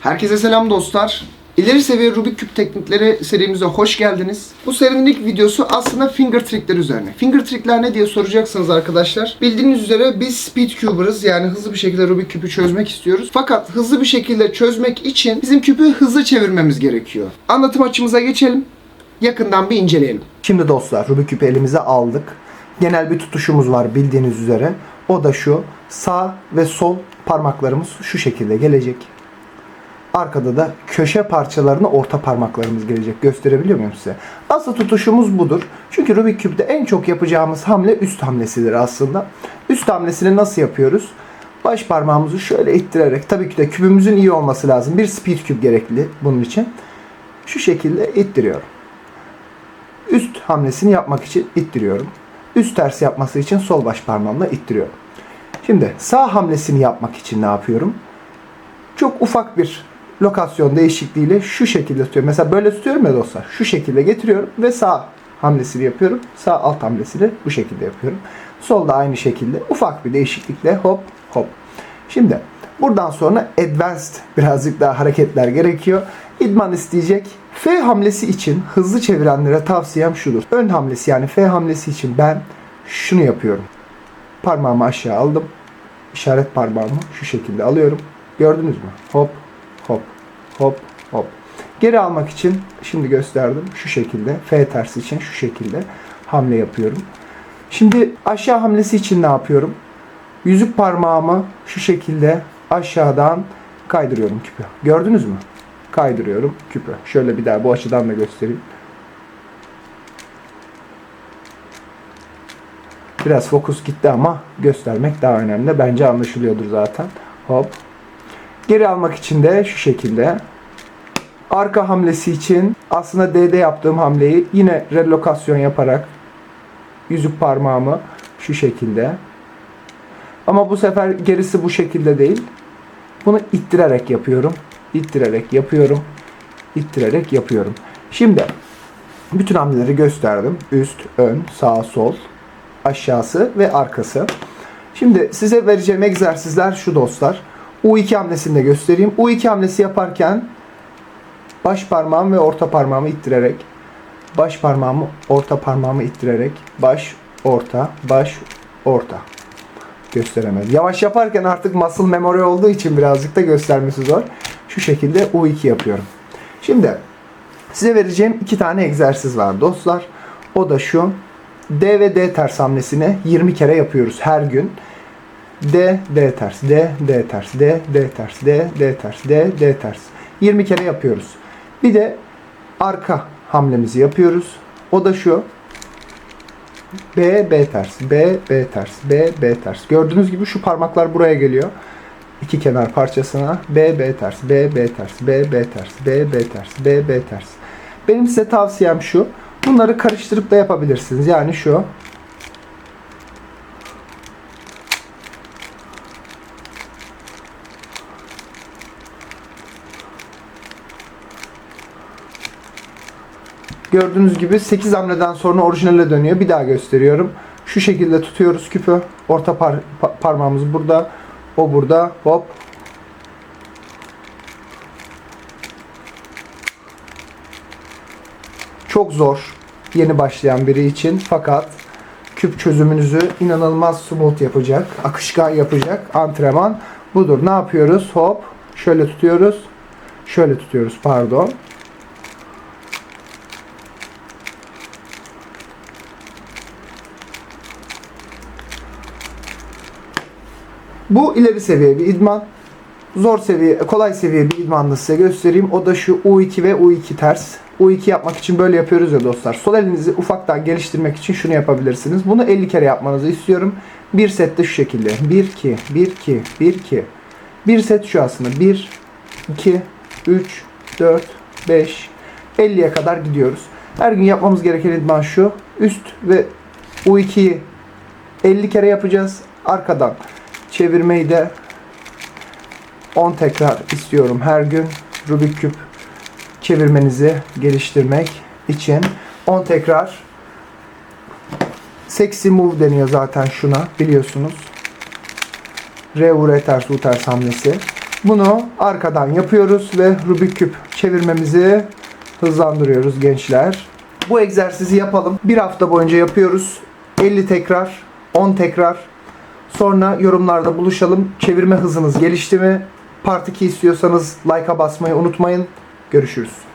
Herkese selam dostlar. İleri seviye Rubik küp teknikleri serimize hoş geldiniz. Bu serinin ilk videosu aslında finger trickler üzerine. Finger trickler ne diye soracaksınız arkadaşlar. Bildiğiniz üzere biz speed cuber'ız yani hızlı bir şekilde Rubik küpü çözmek istiyoruz. Fakat hızlı bir şekilde çözmek için bizim küpü hızlı çevirmemiz gerekiyor. Anlatım açımıza geçelim. Yakından bir inceleyelim. Şimdi dostlar Rubik küpü elimize aldık. Genel bir tutuşumuz var bildiğiniz üzere. O da şu. Sağ ve sol parmaklarımız şu şekilde gelecek. Arkada da köşe parçalarına orta parmaklarımız gelecek. Gösterebiliyor muyum size? Asıl tutuşumuz budur. Çünkü Rubik küpte en çok yapacağımız hamle üst hamlesidir aslında. Üst hamlesini nasıl yapıyoruz? Baş parmağımızı şöyle ittirerek, tabii ki de küpümüzün iyi olması lazım. Bir speed küp gerekli bunun için. Şu şekilde ittiriyorum. Üst hamlesini yapmak için ittiriyorum. Üst ters yapması için sol baş parmağımla ittiriyorum. Şimdi sağ hamlesini yapmak için ne yapıyorum? Çok ufak bir lokasyon değişikliğiyle şu şekilde tutuyorum. Mesela böyle tutuyorum ya dostlar. Şu şekilde getiriyorum ve sağ hamlesini yapıyorum. Sağ alt hamlesini bu şekilde yapıyorum. Solda aynı şekilde ufak bir değişiklikle hop hop. Şimdi buradan sonra advanced birazcık daha hareketler gerekiyor. İdman isteyecek. F hamlesi için hızlı çevirenlere tavsiyem şudur. Ön hamlesi yani F hamlesi için ben şunu yapıyorum. Parmağımı aşağı aldım. İşaret parmağımı şu şekilde alıyorum. Gördünüz mü? Hop hop hop hop. Geri almak için şimdi gösterdim. Şu şekilde F tersi için şu şekilde hamle yapıyorum. Şimdi aşağı hamlesi için ne yapıyorum? Yüzük parmağımı şu şekilde aşağıdan kaydırıyorum küpü. Gördünüz mü? Kaydırıyorum küpü. Şöyle bir daha bu açıdan da göstereyim. Biraz fokus gitti ama göstermek daha önemli. Bence anlaşılıyordur zaten. Hop. Geri almak için de şu şekilde. Arka hamlesi için aslında D'de yaptığım hamleyi yine relokasyon yaparak yüzük parmağımı şu şekilde. Ama bu sefer gerisi bu şekilde değil. Bunu ittirerek yapıyorum. İttirerek yapıyorum. İttirerek yapıyorum. Şimdi bütün hamleleri gösterdim. Üst, ön, sağ, sol, aşağısı ve arkası. Şimdi size vereceğim egzersizler şu dostlar. U2 hamlesini de göstereyim. U2 hamlesi yaparken baş parmağımı ve orta parmağımı ittirerek baş parmağımı orta parmağımı ittirerek baş orta baş orta gösteremez. Yavaş yaparken artık muscle memory olduğu için birazcık da göstermesi zor. Şu şekilde U2 yapıyorum. Şimdi size vereceğim iki tane egzersiz var dostlar. O da şu. D ve D ters hamlesini 20 kere yapıyoruz her gün. D, D ters, D, D ters, D, D ters, D, D ters, D, D ters. 20 kere yapıyoruz. Bir de arka hamlemizi yapıyoruz. O da şu. B, B ters, B, B ters, B, B ters. Gördüğünüz gibi şu parmaklar buraya geliyor. İki kenar parçasına B, B ters, B, B ters, B, B ters, B, B ters, B, B ters. Benim size tavsiyem şu. Bunları karıştırıp da yapabilirsiniz. Yani şu. Gördüğünüz gibi 8 hamleden sonra orijinale dönüyor. Bir daha gösteriyorum. Şu şekilde tutuyoruz küpü. Orta par pa- parmağımız burada. O burada. Hop. Çok zor yeni başlayan biri için fakat küp çözümünüzü inanılmaz smooth yapacak, akışkan yapacak antrenman budur. Ne yapıyoruz? Hop. Şöyle tutuyoruz. Şöyle tutuyoruz pardon. Bu ileri seviye bir idman. Zor seviye, kolay seviye bir idmanını size göstereyim. O da şu U2 ve U2 ters. U2 yapmak için böyle yapıyoruz ya dostlar. Sol elinizi ufaktan geliştirmek için şunu yapabilirsiniz. Bunu 50 kere yapmanızı istiyorum. Bir sette şu şekilde. 1 2 1 2 1 2. Bir set şu aslında. 1 2 3 4 5 50'ye kadar gidiyoruz. Her gün yapmamız gereken idman şu. Üst ve U2'yi 50 kere yapacağız. Arkadan çevirmeyi de 10 tekrar istiyorum her gün. Rubik küp çevirmenizi geliştirmek için 10 tekrar Sexy move deniyor zaten şuna biliyorsunuz. R, U, R ters, U ters hamlesi. Bunu arkadan yapıyoruz ve Rubik küp çevirmemizi hızlandırıyoruz gençler. Bu egzersizi yapalım. Bir hafta boyunca yapıyoruz. 50 tekrar, 10 tekrar. Sonra yorumlarda buluşalım. Çevirme hızınız gelişti mi? Part 2 istiyorsanız like'a basmayı unutmayın. Görüşürüz.